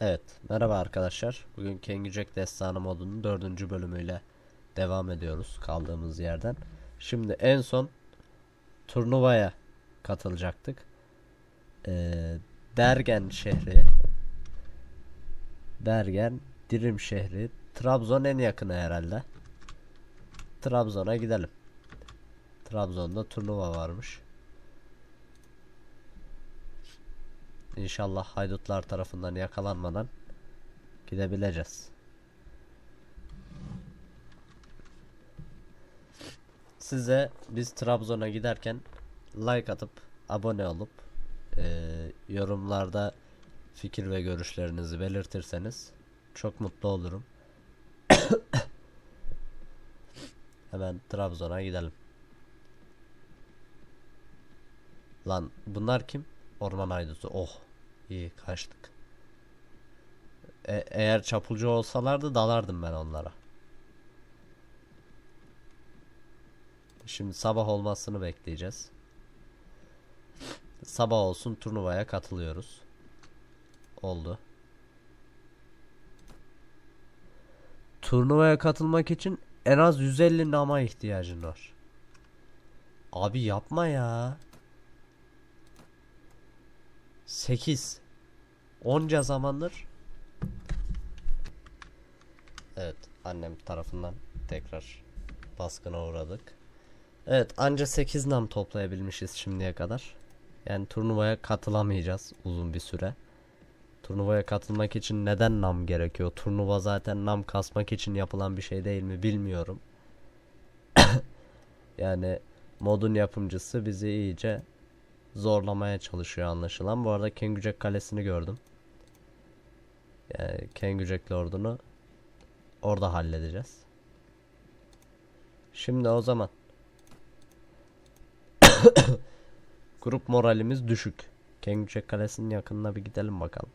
Evet, merhaba arkadaşlar. Bugün Kengi Jack Destanı modunun dördüncü bölümüyle devam ediyoruz kaldığımız yerden. Şimdi en son turnuvaya katılacaktık. Ee, Dergen şehri, Dergen, Dirim şehri, Trabzon en yakını herhalde. Trabzon'a gidelim. Trabzon'da turnuva varmış. İnşallah haydutlar tarafından yakalanmadan gidebileceğiz. Size biz Trabzon'a giderken like atıp abone olup eee, yorumlarda fikir ve görüşlerinizi belirtirseniz çok mutlu olurum. Hemen Trabzon'a gidelim. Lan bunlar kim? Orman haydutu. Oh. İyi kaçtık. E- eğer çapulcu olsalardı dalardım ben onlara. Şimdi sabah olmasını bekleyeceğiz. Sabah olsun turnuvaya katılıyoruz. Oldu. Turnuvaya katılmak için en az 150 nama ihtiyacın var. Abi yapma ya. 8 Onca zamandır Evet annem tarafından tekrar baskına uğradık. Evet anca 8 nam toplayabilmişiz şimdiye kadar. Yani turnuvaya katılamayacağız uzun bir süre. Turnuvaya katılmak için neden nam gerekiyor? Turnuva zaten nam kasmak için yapılan bir şey değil mi bilmiyorum. yani modun yapımcısı bizi iyice zorlamaya çalışıyor anlaşılan. Bu arada Kengücek Kalesi'ni gördüm. Yani Kengücek Lord'unu orada halledeceğiz. Şimdi o zaman grup moralimiz düşük. Kengücek Kalesi'nin yakınına bir gidelim bakalım.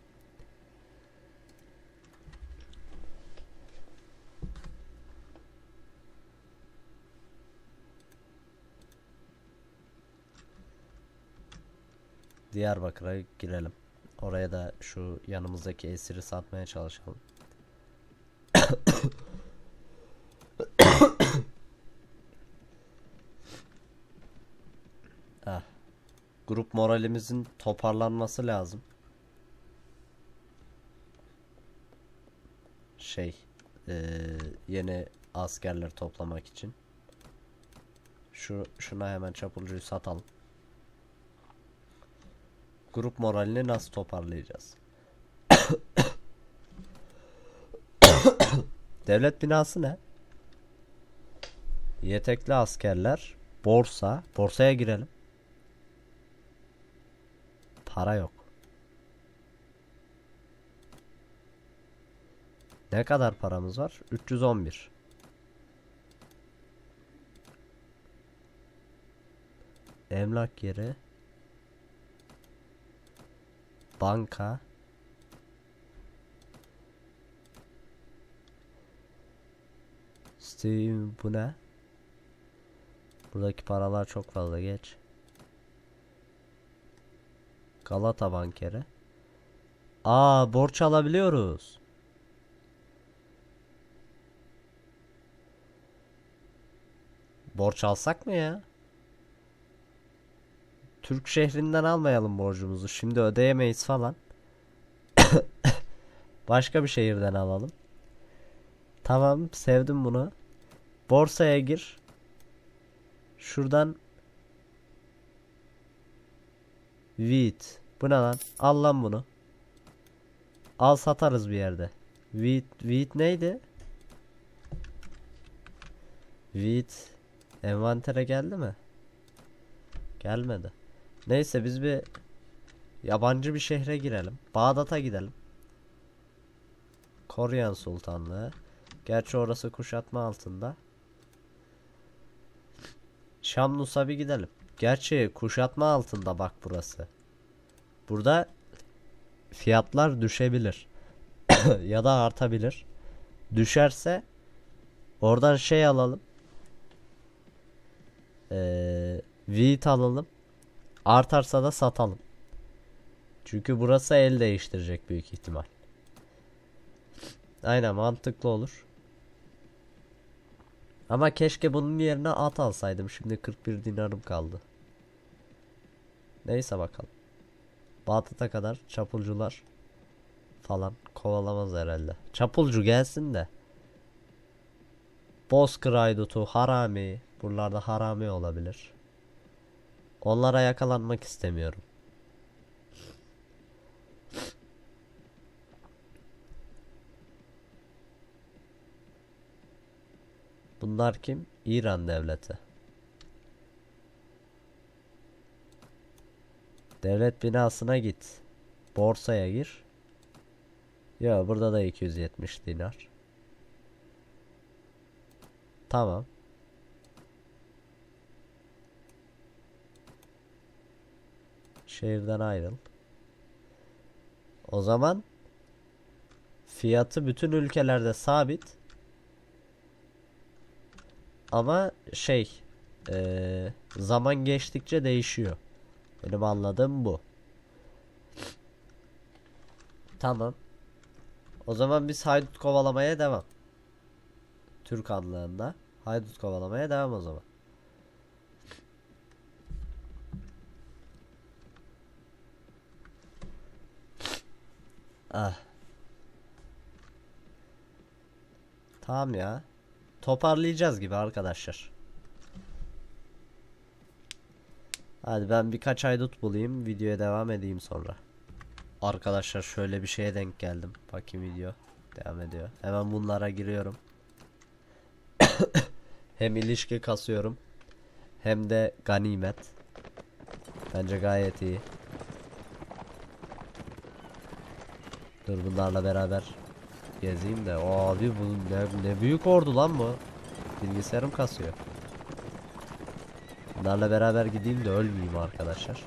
Diyarbakır'a girelim. Oraya da şu yanımızdaki esiri satmaya çalışalım. ah. Grup moralimizin toparlanması lazım. Şey, eee, yeni askerler toplamak için. Şu şuna hemen çapulcuyu satalım. Grup moralini nasıl toparlayacağız? Devlet binası ne? Yetekli askerler, borsa, borsaya girelim. Para yok. Ne kadar paramız var? 311. Emlak yeri banka Steam bu ne? Buradaki paralar çok fazla geç. Galata Bankeri. Aa borç alabiliyoruz. Borç alsak mı ya? Türk şehrinden almayalım borcumuzu. Şimdi ödeyemeyiz falan. Başka bir şehirden alalım. Tamam, sevdim bunu. Borsaya gir. Şuradan Wheat. Bu ne lan? Al lan bunu. Al satarız bir yerde. Wheat, wheat neydi? Wheat envantere geldi mi? Gelmedi. Neyse biz bir yabancı bir şehre girelim. Bağdat'a gidelim. Koryan Sultanlığı. Gerçi orası kuşatma altında. Şamlus'a bir gidelim. Gerçi kuşatma altında bak burası. Burada fiyatlar düşebilir. ya da artabilir. Düşerse oradan şey alalım. Ee, wheat alalım. Artarsa da satalım. Çünkü burası el değiştirecek büyük ihtimal. Aynen mantıklı olur. Ama keşke bunun yerine at alsaydım. Şimdi 41 dinarım kaldı. Neyse bakalım. Bağdat'a kadar çapulcular falan kovalamaz herhalde. Çapulcu gelsin de. Bozkır Haydutu, Harami. Buralarda Harami olabilir. Onlara yakalanmak istemiyorum. Bunlar kim? İran devleti. Devlet binasına git. Borsaya gir. Ya burada da 270 dinar. Tamam. Şehirden ayrıl. O zaman fiyatı bütün ülkelerde sabit. Ama şey eee, zaman geçtikçe değişiyor. Benim anladığım bu. Tamam. O zaman biz haydut kovalamaya devam. Türk anlığında haydut kovalamaya devam o zaman. Ah. Tamam ya. Toparlayacağız gibi arkadaşlar. Hadi ben birkaç haydut bulayım. Videoya devam edeyim sonra. Arkadaşlar şöyle bir şeye denk geldim. Bakayım video. Devam ediyor. Hemen bunlara giriyorum. hem ilişki kasıyorum. Hem de ganimet. Bence gayet iyi. Dur bunlarla beraber gezeyim de. Abi bu ne, ne büyük ordu lan bu. Bilgisayarım kasıyor. Bunlarla beraber gideyim de ölmeyeyim arkadaşlar.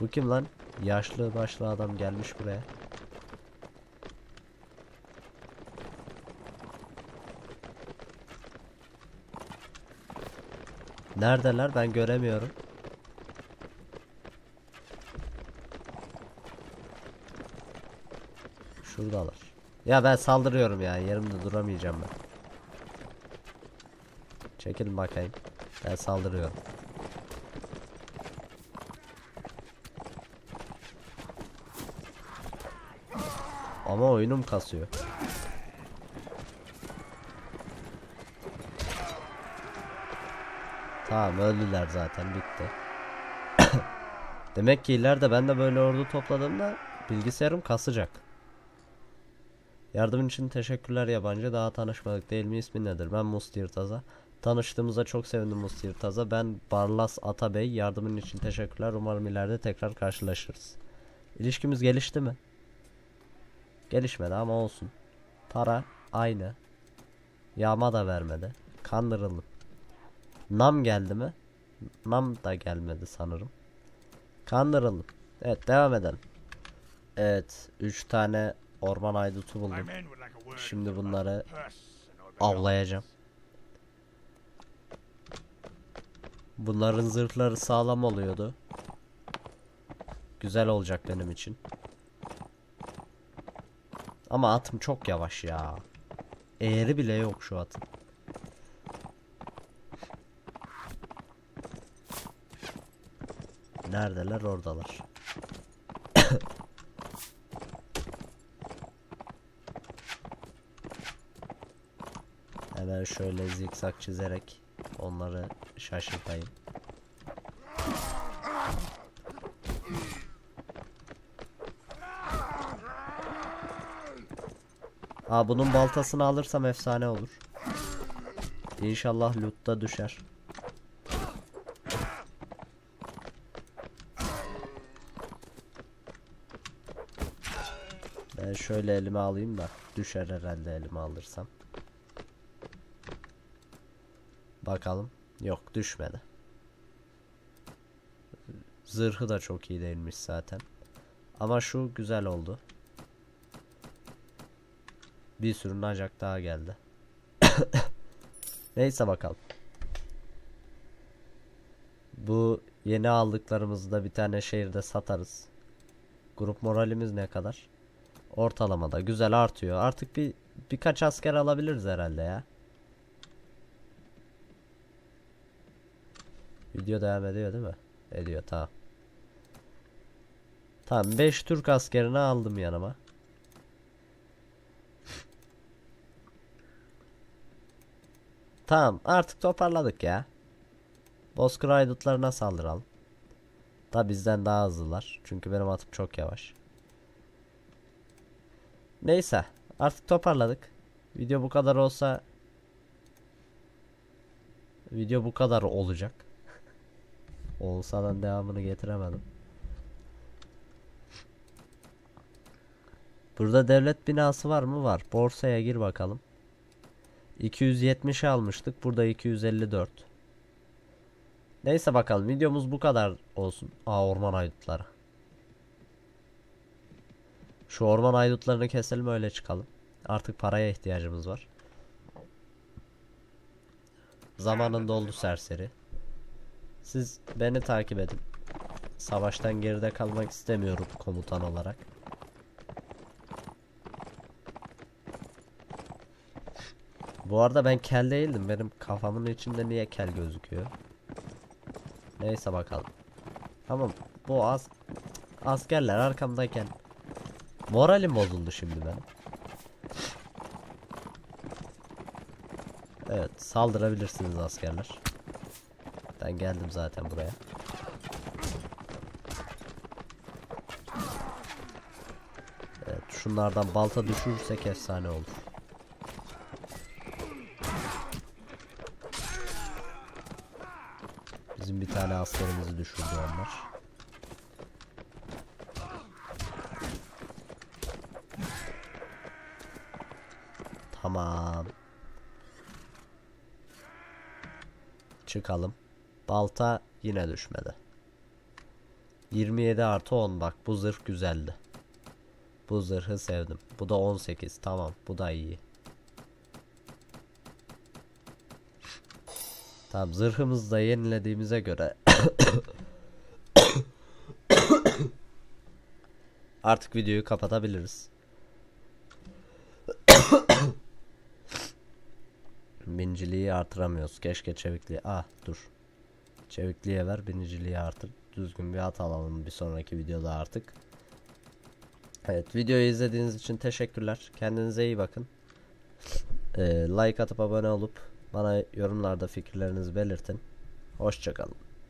Bu kim lan? Yaşlı başlı adam gelmiş buraya. Neredeler? Ben göremiyorum. Şuradalar. Ya ben saldırıyorum ya. Yerimde duramayacağım ben. Çekilin bakayım. Ben saldırıyorum. Ama oyunum kasıyor. Tamam öldüler zaten bitti. Demek ki ileride ben de böyle ordu topladığımda bilgisayarım kasacak. Yardımın için teşekkürler yabancı. Daha tanışmadık değil mi? İsmin nedir? Ben Musti Yırtaza. Tanıştığımıza çok sevindim Musti Yırtaza. Ben Barlas Atabey. Yardımın için teşekkürler. Umarım ileride tekrar karşılaşırız. İlişkimiz gelişti mi? Gelişmedi ama olsun. Para aynı. Yağma da vermedi. Kandırıldım. Nam geldi mi? Nam da gelmedi sanırım. Kandırıldım. Evet devam edelim. Evet 3 tane orman aydutu buldum. Şimdi bunları avlayacağım. Bunların zırhları sağlam oluyordu. Güzel olacak benim için. Ama atım çok yavaş ya. Eğri bile yok şu atın. Neredeler oradalar. Hemen şöyle zikzak çizerek onları şaşırtayım. Aa bunun baltasını alırsam efsane olur. İnşallah lootta düşer. Ben şöyle elime alayım da düşer herhalde elime alırsam. Bakalım. Yok düşmedi. Zırhı da çok iyi değilmiş zaten. Ama şu güzel oldu. Bir sürü nacak daha geldi. Neyse bakalım. Bu yeni aldıklarımızı da bir tane şehirde satarız. Grup moralimiz ne kadar? Ortalamada güzel artıyor. Artık bir birkaç asker alabiliriz herhalde ya. Video devam ediyor değil mi? Ediyor tamam. Tamam 5 Türk askerini aldım yanıma. Tamam artık toparladık ya. Bozkır haydutlarına saldıralım. Da bizden daha hızlılar. Çünkü benim atım çok yavaş. Neyse artık toparladık. Video bu kadar olsa video bu kadar olacak. Olsa da devamını getiremedim. Burada devlet binası var mı? Var. Borsaya gir bakalım. 270 almıştık. Burada 254. Neyse bakalım. Videomuz bu kadar olsun. Aa orman haydutları. Şu orman haydutlarını keselim öyle çıkalım. Artık paraya ihtiyacımız var. Zamanın doldu serseri. Siz beni takip edin. Savaştan geride kalmak istemiyorum komutan olarak. Bu arada ben kel değildim. Benim kafamın içinde niye kel gözüküyor? Neyse bakalım. Tamam. Bu az askerler arkamdayken moralim bozuldu şimdi benim. Evet, saldırabilirsiniz askerler. Ben geldim zaten buraya. Evet, şunlardan balta düşürürsek efsane olur. Bizim bir tane askerimizi düşürdü onlar. Tamam. Çıkalım. Balta yine düşmedi. 27 artı 10 bak bu zırh güzeldi. Bu zırhı sevdim. Bu da 18 tamam bu da iyi. Tamam zırhımızı da yenilediğimize göre artık videoyu kapatabiliriz. Biniciliği artıramıyoruz. Keşke çevikliği. Ah dur. Çevikliğe ver biniciliği artır. Düzgün bir at alalım bir sonraki videoda artık. Evet videoyu izlediğiniz için teşekkürler. Kendinize iyi bakın. Ee, like atıp abone olup bana yorumlarda fikirlerinizi belirtin. Hoşçakalın.